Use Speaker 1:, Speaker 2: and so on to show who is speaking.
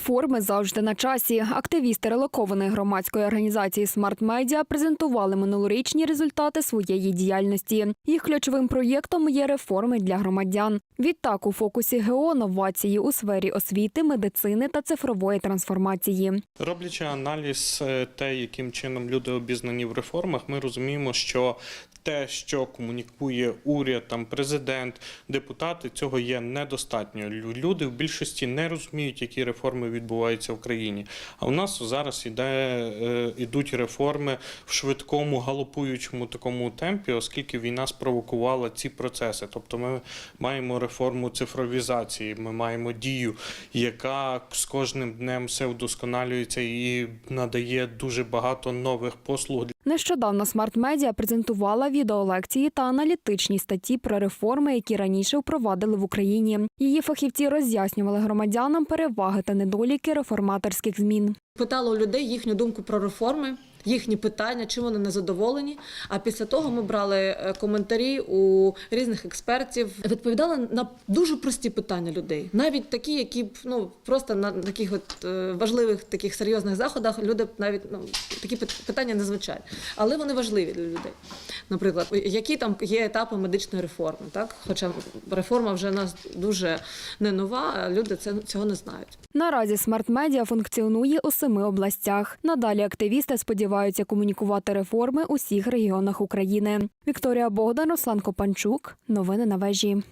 Speaker 1: Реформи завжди на часі. Активісти релокованої громадської організації Смарт Медіа презентували минулорічні результати своєї діяльності. Їх ключовим проєктом є реформи для громадян. Відтак у фокусі ГО новації у сфері освіти, медицини та цифрової трансформації.
Speaker 2: Роблячи аналіз е, те, яким чином люди обізнані в реформах, ми розуміємо, що те, що комунікує уряд, там президент, депутати, цього є недостатньо. Люди в більшості не розуміють, які реформи відбуваються в країні. А у нас зараз іде, е, ідуть реформи в швидкому галопуючому такому темпі, оскільки війна спровокувала ці процеси. Тобто, ми маємо реформу цифровізації, ми маємо дію, яка з кожним днем все вдосконалюється і надає дуже багато нових послуг
Speaker 1: Нещодавно Смарт Медіа презентувала відеолекції та аналітичні статті про реформи, які раніше впровадили в Україні. Її фахівці роз'яснювали громадянам переваги та недоліки реформаторських змін.
Speaker 3: Питала у людей їхню думку про реформи, їхні питання, чим вони незадоволені. А після того ми брали е, коментарі у різних експертів, відповідали на дуже прості питання людей, навіть такі, які б ну просто на таких от е, важливих таких серйозних заходах люди навіть ну такі пит- питання не звучать, але вони важливі для людей. Наприклад, які там є етапи медичної реформи, так хоча реформа вже нас дуже не нова, люди це цього не знають.
Speaker 1: Наразі Смарт Медіа функціонує у семи областях. Надалі активісти сподіваються комунікувати реформи усіх регіонах України. Вікторія Богдан, Руслан Копанчук. Новини на вежі.